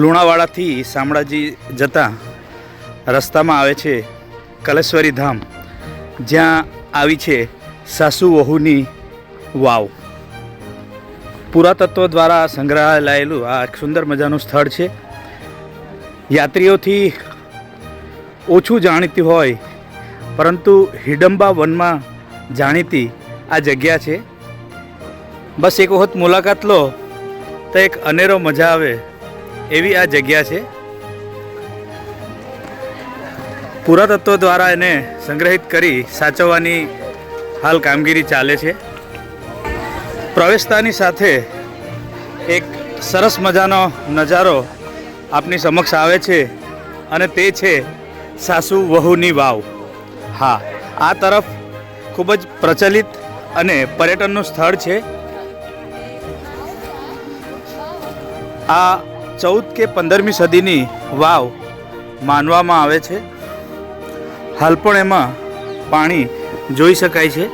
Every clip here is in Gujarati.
લુણાવાડાથી શામળાજી જતા રસ્તામાં આવે છે કલેશ્વરી ધામ. જ્યાં આવી છે સાસુ વહુની વાવ. પુરાતત્વ દ્વારા સંગ્રહાયેલું આ એક સુંદર મજાનું સ્થળ છે. યાત્રીઓથી ઓછું જાણીતું હોય, પરંતુ હિડમ્બા વનમાં જાણીતી આ જગ્યા છે. બસ એક વખત મુલાકાત લો, તો એક અનેરો મજા આવે. એવી આ જગ્યા છે. પુરાતત્વ દ્વારા એને સંગ્રહિત કરી સાચવવાની હાલ કામગીરી ચાલે છે. પ્રવેશતાની સાથે એક સરસ મજાનો નજારો આપની સમક્ષ આવે છે અને તે છે સાસુ વહુની વાવ. હા, આ તરફ ખૂબ જ પ્રચલિત અને પર્યટનનું સ્થળ છે. આ ચૌદ કે પંદરમી સદીની વાવ માનવામાં આવે છે. હાલ પણ એમાં પાણી જોઈ શકાય છે.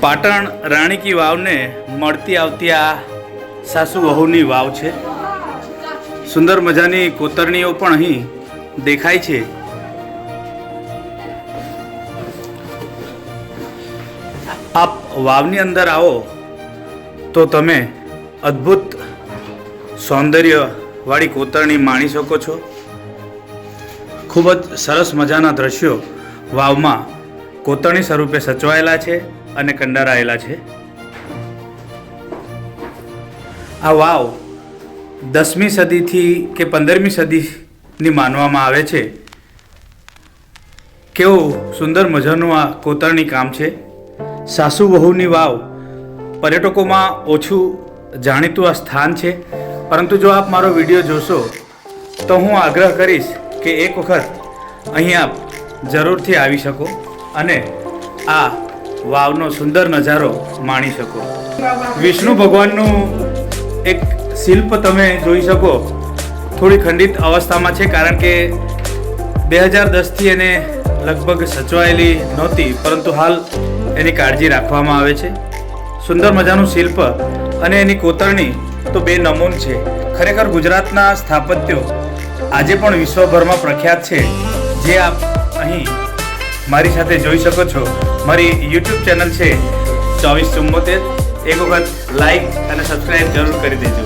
પાટણ રાણી કી વાવને મળતી આવતી આ સાસુ વહુની વાવ છે. સુંદર મજાની કોતરણીઓ પણ અહીં દેખાય છે. આપ વાવની અંદર આવો તો તમે અદ્ભુત સૌંદર્યવાળી કોતરણી માણી શકો છો. ખૂબ જ સરસ મજાના દ્રશ્યો વાવમાં કોતરણી સ્વરૂપે સચવાયેલા છે અને કંડારાયેલા છે. આ વાવ દસમી સદીથી કે પંદરમી સદીની માનવામાં આવે છે. કેવું સુંદર મજાનું આ કોતરણી કામ છે. સાસુ વહુની વાવ પર્યટકોમાં ઓછું જાણીતું આ સ્થાન છે. પરંતુ જો આપ મારો વીડિયો જોશો, તો હું આગ્રહ કરીશ કે એક વખત અહીં આપ જરૂરથી આવી શકો અને આ વાવનો સુંદર નજારો માણી શકો. વિષ્ણુ ભગવાનનું એક શિલ્પ તમે જોઈ શકો. થોડી ખંડિત અવસ્થામાં છે, કારણ કે બે હજાર દસથી એને લગભગ સચવાયેલી નહોતી, પરંતુ હાલ એની કાળજી રાખવામાં આવે છે. સુંદર મજાનું શિલ્પ અને એની કોતરણી તો બે નમૂન છે. ખરેખર ગુજરાતના સ્થાપત્યો આજે પણ વિશ્વભરમાં પ્રખ્યાત છે. જે આપ અહીં મારી સાથે જોઈ શકો છો. મારી યુટ્યુબ ચેનલ છે ચોવીસ ચુમ્મોતેર એક વખત લાઈક અને સબસ્ક્રાઈબ જરૂર કરી દેજો.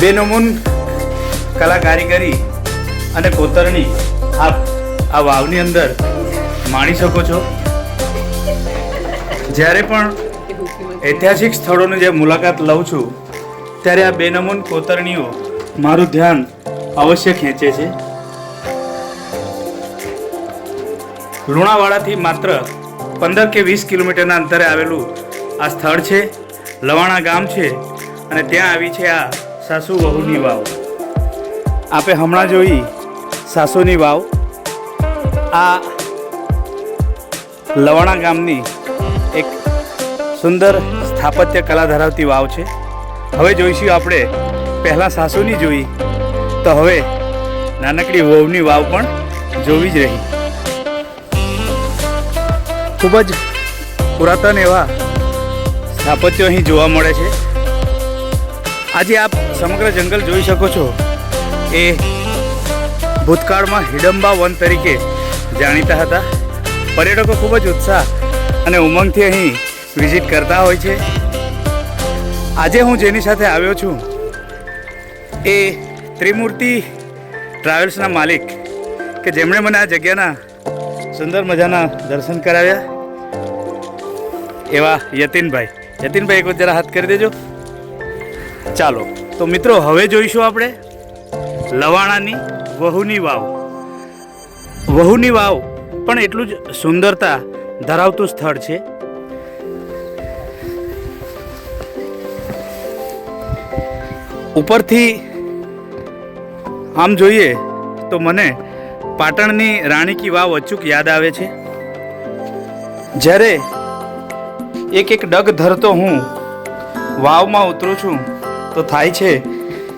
બેનમૂન કલા કારીગરી અને કોતરણી આપ, આ વાવની અંદર માણી શકો છો. જ્યારે પણ ઐતિહાસિક સ્થળોની જે મુલાકાત લઉં છું, ત્યારે આ બેનમૂન કોતરણીઓ મારું ધ્યાન અવશ્ય ખેંચે છે. લુણાવાડાથી માત્ર પંદર કે વીસ કિલોમીટરના અંતરે આવેલું આ સ્થળ છે, લવાણા ગામ છે અને ત્યાં આવી છે આ સાસુ વહુની વાવ. આપે હમણાં જોઈ સાસુની વાવ. આ લવાણા ગામની એક સુંદર સ્થાપત્ય કલા ધરાવતી વાવ છે. હવે જોઈશું આપણે પહેલાં સાસુની જોઈ, તો હવે નાનકડી વહુની વાવ પણ જોવી જ રહી. ખૂબ જ પુરાતન એવા સ્થાપત્યો અહીં જોવા મળે છે. આજે આપ સમગ્ર જંગલ જોઈ શકો છો. એ ભૂતકાળમાં હિડમ્બા વન તરીકે જાણીતા હતા. પર્યટકો ખૂબ જ ઉત્સાહ અને ઉમંગથી અહીં વિઝિટ કરતા હોય છે. આજે હું જેની સાથે આવ્યો છું એ ત્રિમૂર્તિ ટ્રાવેલ્સના માલિક કે જેમણે મને આ જગ્યાના સુંદર મજાના દર્શન કરાવ્યા. એવા યતિનભાઈ. યતિનભાઈ એક જરા હાથ કરી દેજો. ચાલો, તો મિત્રો, હવે જોઈશું આપણે લવાણાની વહુની વાવ. વહુની વાવ પણ એટલું જ સુંદરતા ધરાવતું સ્થળ છે. ઉપરથી આમ જોઈએ તો મને પાટણની રાણી કી વાવ અચૂક યાદ આવે છે? જ્યારે એક એક ડગ ધરતો હું વાવમાં ઉતરું છું, તો થાય છે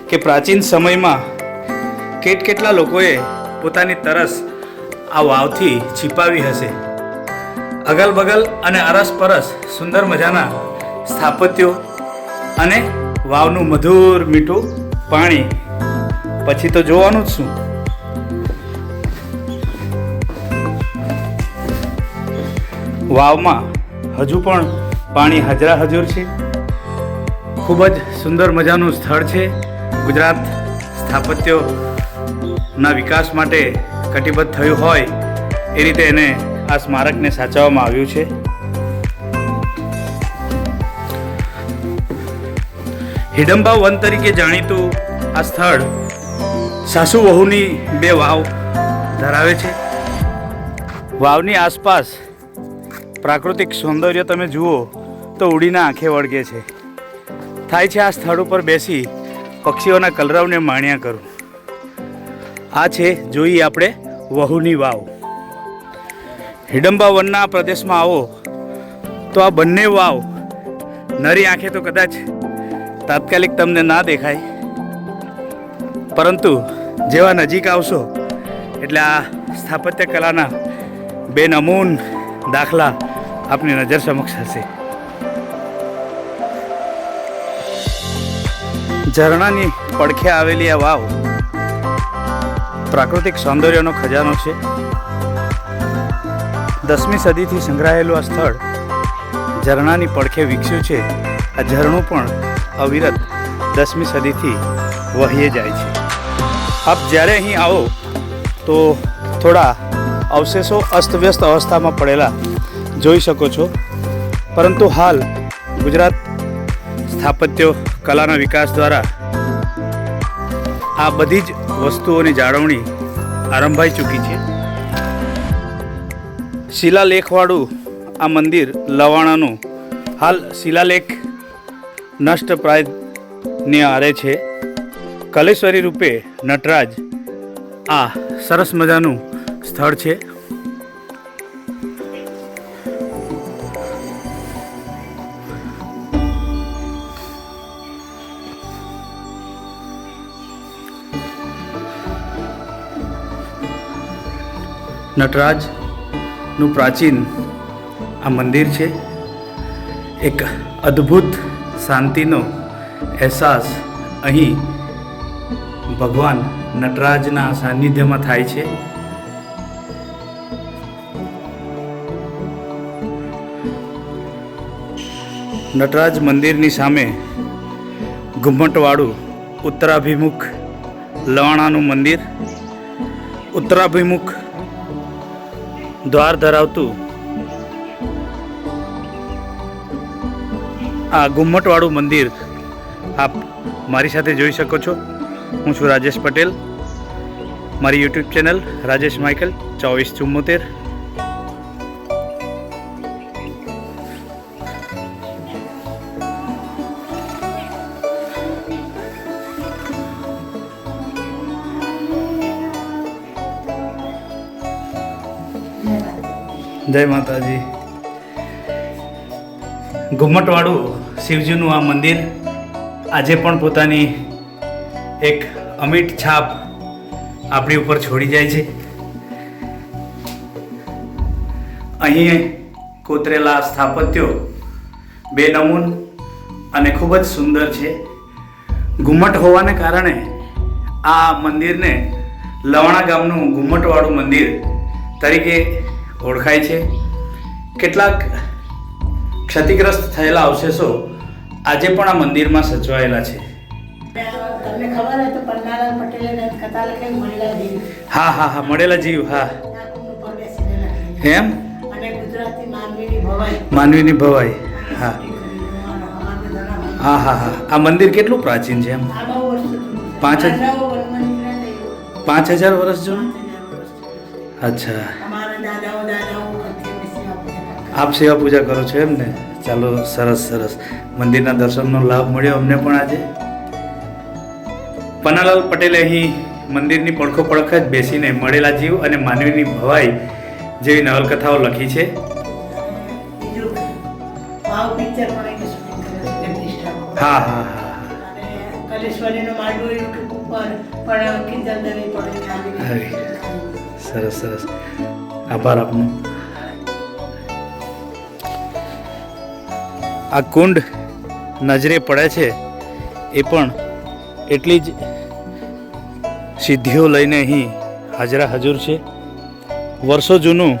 કે પ્રાચીન સમયમાં કેટ કેટલા લોકોએ પોતાની તરસ આ વાવથી છીપાવી હશે. અગલ બગલ અને અરસપરસ સુંદર મજાના સ્થાપત્યો અને વાવનું મધુર મીઠું પાણી. પછી તો જોવાનું જ શું? વાવમાં હજુ પણ પાણી હાજરા હજુર છે. ખૂબ જ સુંદર મજાનું સ્થળ છે. ગુજરાત સ્થાપત્યોના વિકાસ માટે કટિબદ્ધ થયું હોય એ રીતે એને આ સ્મારકને સાચવવામાં આવ્યું છે. હિડમ્બા વન તરીકે જાણીતું આ સ્થળ સાસુ વહુની બે વાવ ધરાવે છે. વાવની આસપાસ પ્રાકૃતિક સૌંદર્ય તમે જુઓ તો ઉડીને આંખે વળગે છે. થાય છે આ સ્થળ ઉપર બેસી પક્ષીઓના કલરવને માણ્યા કરું. આ છે જોઈએ આપણે વહુની વાવ. હિડમ્બા વનના પ્રદેશમાં આવો તો આ બંને વાવ નરી આંખે તો કદાચ તાત્કાલિક તમને ના દેખાય. પરંતુ જેવા નજીક આવશો એટલે આ સ્થાપત્ય કલાના બે નમૂન દાખલા આપની નજર સમક્ષ હશે. ઝરણાની પડખે આવેલી આ વાવ પ્રાકૃતિક સૌંદર્યનો ખજાનો છે. દસમી સદીથી સંગ્રહાયેલું આ સ્થળ ઝરણાની પડખે વિકસ્યું છે. આ ઝરણું પણ અવિરત દસમી સદીથી વહીએ જાય છે. આપ જ્યારે અહીં આવો તો થોડા અવશેષો અસ્તવ્યસ્ત અવસ્થામાં પડેલા જોઈ શકો છો. પરંતુ હાલ ગુજરાત સ્થાપત્ય કલાના વિકાસ દ્વારા આ બધી જ વસ્તુઓની જાળવણી આરંભાઈ ચૂકી છે. શિલાલેખવાળું આ મંદિર લવાણાનું હાલ શિલાલેખ નષ્ટ પ્રાયને આરે છે. કલેશ્વરી રૂપે નટરાજ આ સરસ મજાનું સ્થળ છે. નટરાજનું પ્રાચીન આ મંદિર છે. એક અદ્ભુત શાંતિનો અહેસાસ અહીં ભગવાન નટરાજના સાનિધ્યમાં થાય છે. નટરાજ મંદિરની સામે ઘુમ્મટવાળું ઉત્તરાભિમુખ લવાણાનું મંદિર. ઉત્તરાભિમુખ દ્વાર ધરાવતું આ ઘુમ્મટવાળું મંદિર આપ મારી સાથે જોઈ શકો છો. હું છું રાજેશ પટેલ. મારી યુટ્યુબ ચેનલ રાજેશ માઇકલ ચોવીસ ચુમ્મોતેર જય માતાજી. ઘુમ્મટવાળું શિવજીનું આ મંદિર આજે પણ પોતાની એક અમીટ છાપ આપણી ઉપર છોડી જાય છે. અહીં કોતરેલા સ્થાપત્યો બે નમૂન અને ખૂબ જ સુંદર છે. ઘુમ્મટ હોવાને કારણે આ મંદિરને લવાણા ગામનું ઘુમ્મટવાળું મંદિર તરીકે ઓળખાય છે. કેટલાક ક્ષતિગ્રસ્ત થયેલા અવશેષો આજે પણ આ મંદિરમાં સચવાયેલા છે. તમને ખબર હોય તો પન્નાલાલ પટેલે કથા લખેલી મળેલા દેવી હા હા હા મળેલા જીવ હા. એમ? અને ગુજરાતી માનવીની ભવાઈ. માનવીની ભવાઈ હા. હા હા હા. આ મંદિર કેટલું પ્રાચીન છે એમ. પાંચ હજાર પાંચ હજાર વર્ષ જૂનું. અચ્છા. આપ સેવા પૂજા કરો છો એમ ને? ચાલો સરસ સરસ. મંદિરના દર્શનનો લાભ મળ્યો અમને પણ આજે. પન્નાલાલ પટેલે અહીં મંદિરની પડખો પડખ જ બેસીને મળેલા જીવ અને માનવીની ભવાઈ જેવી નવલકથાઓ લખી છે. હા હા સરસ સરસ. આભાર અહીંયા આ કુંડ નજરે પડે છે, એ પણ એટલી જ સિદ્ધિઓ લઈને અહીં હાજરા હજુર છે. વર્ષો જૂનું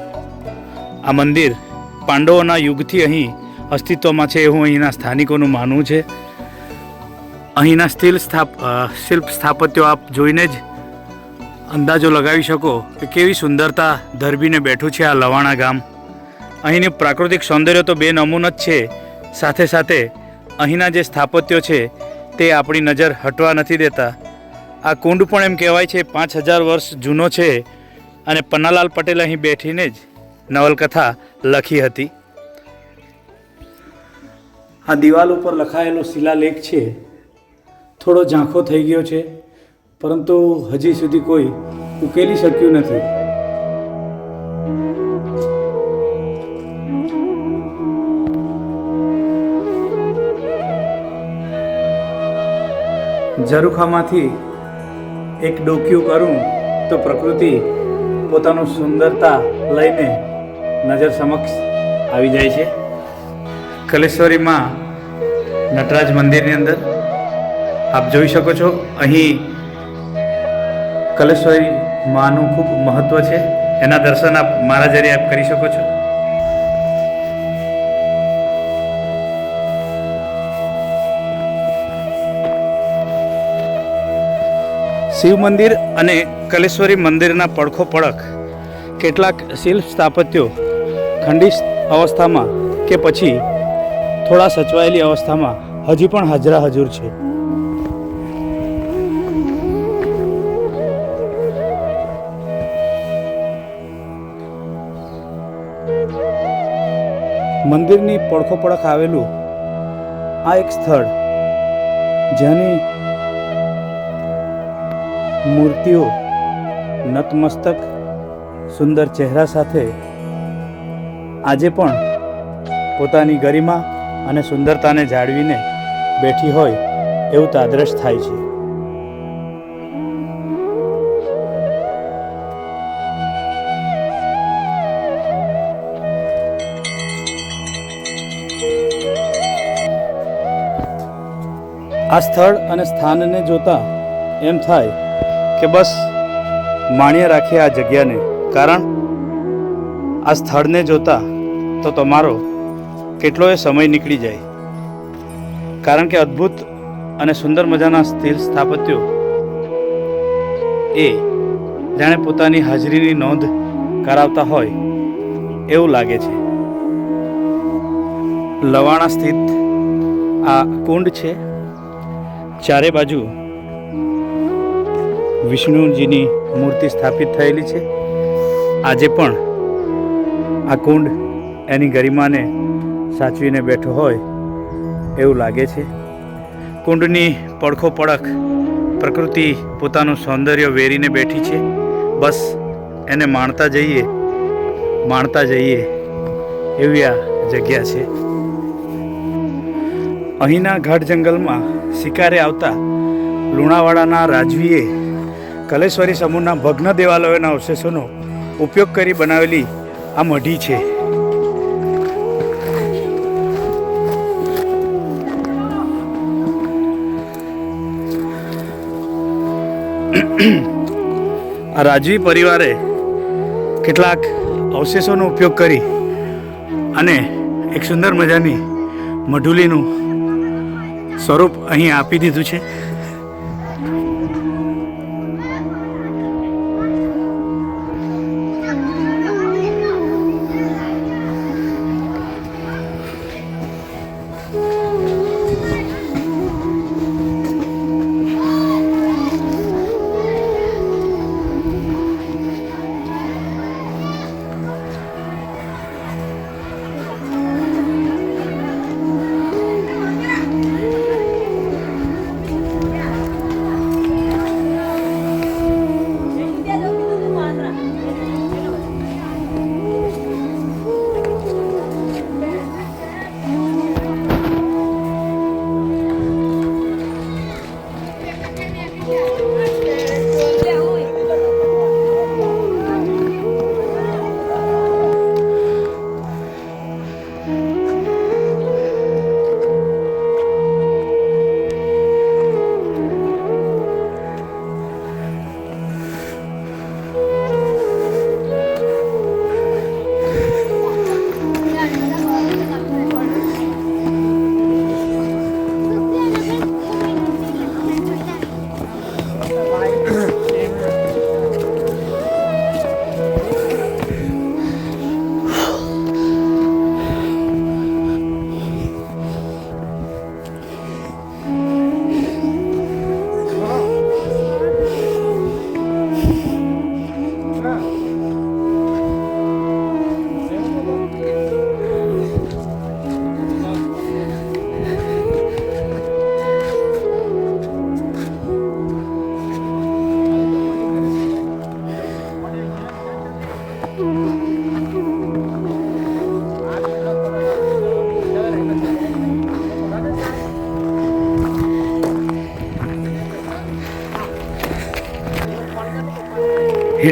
આ મંદિર પાંડવોના યુગથી અહીં અસ્તિત્વમાં છે એવું અહીંના સ્થાનિકોનું માનવું છે. અહીંના સ્થિલ સ્થાપ શિલ્પ સ્થાપત્યો આપ જોઈને જ અંદાજો લગાવી શકો કે કેવી સુંદરતા ધરબીને બેઠું છે આ લવાણા ગામ. અહીંની પ્રાકૃતિક સૌંદર્ય તો બે નમૂન જ છે સાથે સાથે અહીંના જે સ્થાપત્યો છે તે આપણી નજર હટવા નથી દેતા. આ કુંડ પણ એમ કહેવાય છે પાંચ હજાર વર્ષ જૂનો છે અને પન્નાલાલ પટેલ અહીં બેઠીને જ નવલકથા લખી હતી. આ દિવાલ ઉપર લખાયેલો શિલાલેખ છે. થોડો ઝાંખો થઈ ગયો છે, પરંતુ હજી સુધી કોઈ ઉકેલી શક્યું નથી. ઝરૂખામાંથી એક ડોક્યું કરું તો પ્રકૃતિ પોતાનું સુંદરતા લઈને નજર સમક્ષ આવી જાય છે. કલેશ્વરીમાં નટરાજ મંદિરની અંદર આપ જોઈ શકો છો, અહીં કલેશ્વરી માનું ખૂબ મહત્વ છે. એના દર્શન આપ મારા જરીએ આપ કરી શકો છો. શિવ મંદિર અને કલેશ્વરી મંદિરના પડખો પડખ કેટલાક શિલ્પ સ્થાપત્યો ખંડિત અવસ્થામાં કે પછી થોડા સચવાયેલી અવસ્થામાં હજી પણ હાજરા હજુર છે. મંદિરની પડખો પડખ આવેલું આ એક સ્થળ જેની મૂર્તિઓ, નતમસ્તક, સુંદર ચહેરા સાથે આજે પણ પોતાની ગરિમા અને સુંદરતાને જાળવીને બેઠી હોય એવું તાદ્રશ થાય છે. આ સ્થળ અને સ્થાનને જોતા એમ થાય કે બસ માણ્યા રાખીએ આ જગ્યાને. કારણ આ સ્થળને જોતા તો તમારો કેટલોય સમય નીકળી જાય. કારણ કે અદ્ભુત અને સુંદર મજાના સ્થિર સ્થાપત્યો એ જાણે પોતાની હાજરીની નોંધ કરાવતા હોય એવું લાગે છે. લવાણા સ્થિત આ કુંડ છે. ચારે બાજુ વિષ્ણુજીની મૂર્તિ સ્થાપિત થયેલી છે. આજે પણ આ કુંડ એની ગરિમાને સાચવીને બેઠો હોય એવું લાગે છે. કુંડની પડખો પડખ પ્રકૃતિ પોતાનું સૌંદર્ય વેરીને બેઠી છે. બસ એને માણતા જઈએ માણતા જઈએ એવી આ જગ્યા છે. અહીંના ઘાટ જંગલમાં શિકારે આવતા લુણાવાડાના રાજવીએ કલેશ્વરી સમૂહના ભગ્ન દેવાલયોના અવશેષોનો ઉપયોગ કરી બનાવેલી આ મઢી છે. આ રાજવી પરિવારે કેટલાક અવશેષોનો ઉપયોગ કરી અને એક સુંદર મજાની મઢુલીનું સ્વરૂપ અહીં આપી દીધું છે.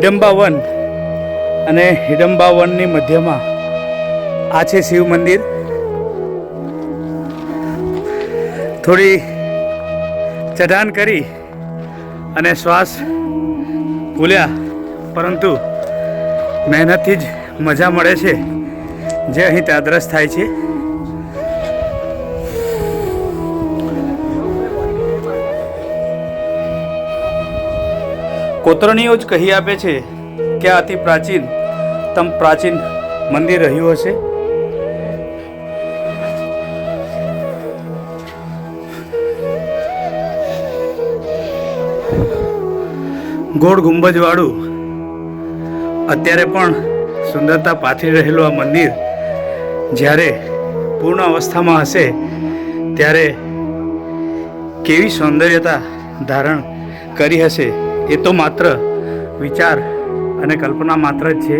હિડમ્બા વન અને હિડમ્બા વનની મધ્યમાં આ છે શિવ મંદિર. થોડી ચઢાણ કરી અને શ્વાસ ભૂલ્યા, પરંતુ મહેનતથી જ મજા મળે છે. જે અહીં તાદરસ થાય છે. કોતરણીઓ જ કહી આપે છે કે આ અતિ પ્રાચીન, તમ પ્રાચીન મંદિર રહ્યું હશે? ગોળ ગુંબજવાળું, અત્યારે પણ સુંદરતા પાથરી રહેલું આ મંદિર જ્યારે પૂર્ણ અવસ્થામાં હશે, ત્યારે કેવી સૌંદર્યતા ધારણ કરી હશે? એ તો માત્ર વિચાર અને કલ્પના માત્ર જ છે.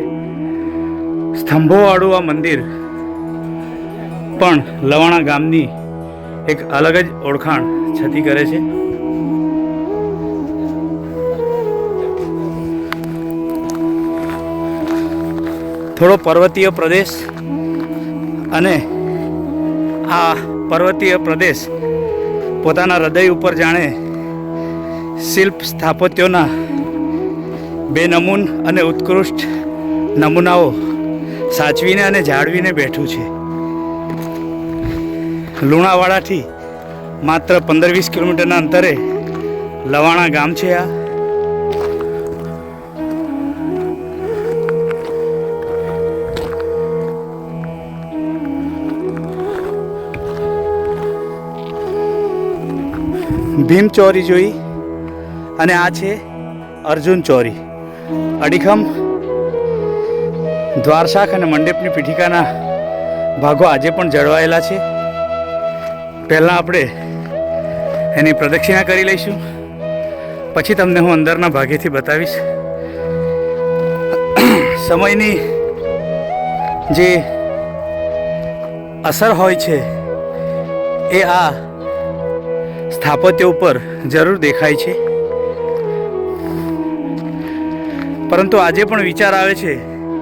સ્તંભોવાળું આ મંદિર પણ લવાણા ગામની એક અલગ જ ઓળખાણ છતી કરે છે. થોડો પર્વતીય પ્રદેશ અને આ પર્વતીય પ્રદેશ પોતાના હૃદય ઉપર જાણે શિલ્પ સ્થાપત્યોના બે નમૂન અને ઉત્કૃષ્ટ નમૂનાઓ સાચવીને અને જાળવીને બેઠું છે. લુણાવાડાથી માત્ર પંદર વીસ કિલોમીટરના અંતરે લવાણા ગામ છે આ. ભીમચોરી જોઈ અને આ છે અર્જુન ચોરી. અડીખમ દ્વારશાખ અને મંડપની પીઠિકાના ભાગો આજે પણ જળવાયેલા છે. પહેલાં આપણે એની પ્રદક્ષિણા કરી લઈશું. પછી તમને હું અંદરના ભાગેથી બતાવીશ. સમયની જે અસર હોય છે, એ આ સ્થાપત્ય ઉપર જરૂર દેખાય છે. પરંતુ આજે પણ વિચાર આવે છે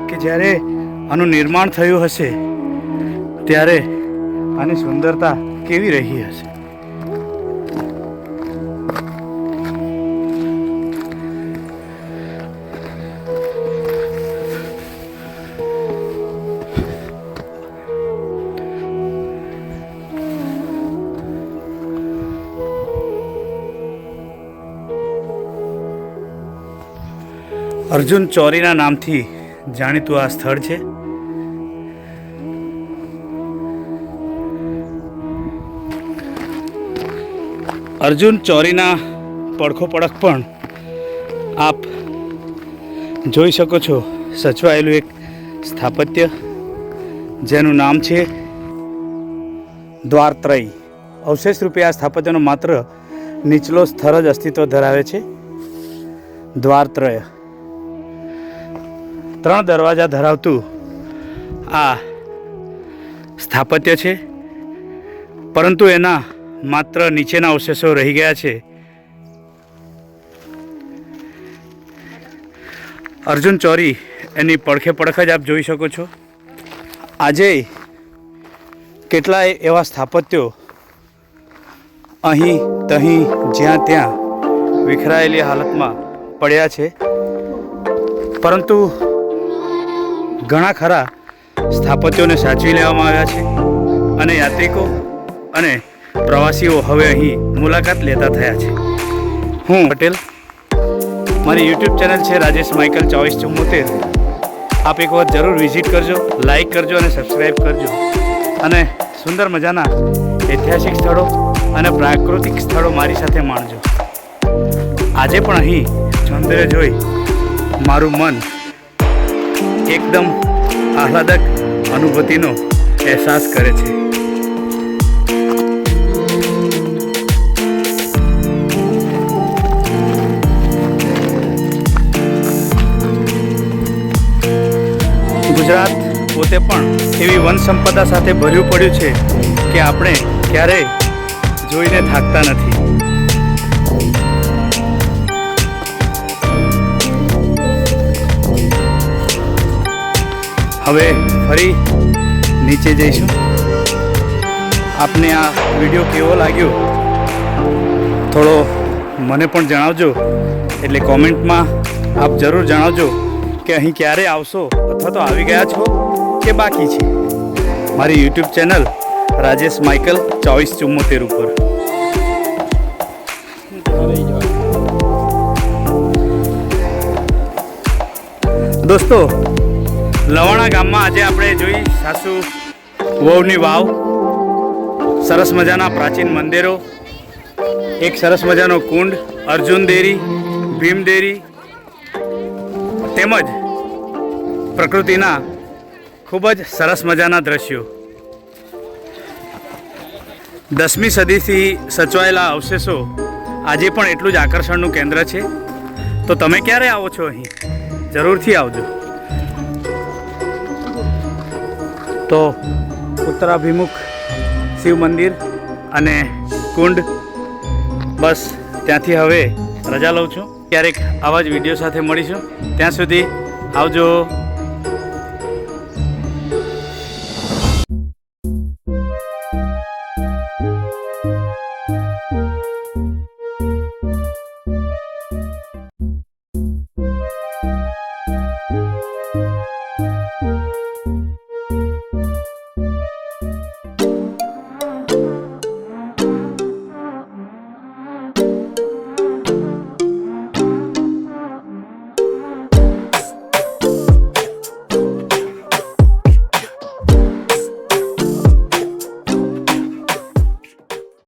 કે જ્યારે આનું નિર્માણ થયું હશે, ત્યારે આની સુંદરતા કેવી રહી હશે? અર્જુન ચોરીના નામથી જાણીતું આ સ્થળ છે. અર્જુન ચોરીના પડખો પડખ પણ આપ જોઈ શકો છો. સચવાયેલું એક સ્થાપત્ય જેનું નામ છે દ્વારત્રય. અવશેષ રૂપે આ સ્થાપત્યનો માત્ર નીચલો સ્તર જ અસ્તિત્વ ધરાવે છે. દ્વારત્રય. ત્રણ દરવાજા ધરાવતું આ સ્થાપત્ય છે. પરંતુ એના માત્ર નીચેના અવશેષો રહી ગયા છે. અર્જુન ચોરી એની પડખે પડખ જ આપ જોઈ શકો છો. આજે કેટલાય એવા સ્થાપત્યો અહીં, તહીં, જ્યાં, ત્યાં વિખરાયેલી હાલતમાં પડ્યા છે. પરંતુ ઘણા ખરા સ્થાપત્યોને સાચવી લેવામાં આવ્યા છે. અને યાત્રિકો અને પ્રવાસીઓ હવે અહીં મુલાકાત લેતા થયા છે. હું પટેલ. મારી યુટ્યુબ ચેનલ છે રાજેશ માઇકલ ચોવીસ ચુમ્મોતેર આપ એક વખત જરૂર વિઝિટ કરજો, લાઈક કરજો અને સબસ્ક્રાઈબ કરજો. અને સુંદર મજાના ઐતિહાસિક સ્થળો અને પ્રાકૃતિક સ્થળો મારી સાથે માણજો. આજે પણ અહીં સૌંદર્ય જોઈ મારું મન એકદમ આહલાદક અનુભૂતિનો અહેસાસ કરે છે. ગુજરાત પોતે પણ એવી વન સંપદા સાથે ભર્યું પડ્યું છે કે આપણે ક્યારેય જોઈને થાકતા નથી. હવે ફરી નીચે જઈશું. આપને આ વીડિયો કેવો લાગ્યો? થોડો મને પણ જણાવજો. એટલે કોમેન્ટમાં આપ જરૂર જણાવજો કે અહીં ક્યારે આવશો? અથવા તો આવી ગયા છો કે બાકી છે? મારી યુટ્યુબ ચેનલ રાજેશ માઇકલ ચોવીસ ચુમ્મોતેર ઉપર. દોસ્તો લવાણા ગામમાં આજે આપણે જોઈ સાસુ વહુની વાવ. સરસ મજાના પ્રાચીન મંદિરો. એક સરસ મજાનો કુંડ, અર્જુન દેરી, ભીમ દેરી. તેમજ પ્રકૃતિના ખૂબ જ સરસ મજાના દ્રશ્યો. દસમી સદીથી સચવાયેલા અવશેષો આજે પણ એટલું જ આકર્ષણનું કેન્દ્ર છે. તો તમે ક્યારે આવો છો અહીં? જરૂરથી આવજો. તો ઉત્તરાભિમુખ, શિવ મંદિર અને કુંડ. બસ, ત્યાંથી હવે રજા લઉં છું. ક્યારેક આવા જ વીડિયો સાથે મળીશું. ત્યાં સુધી આવજો.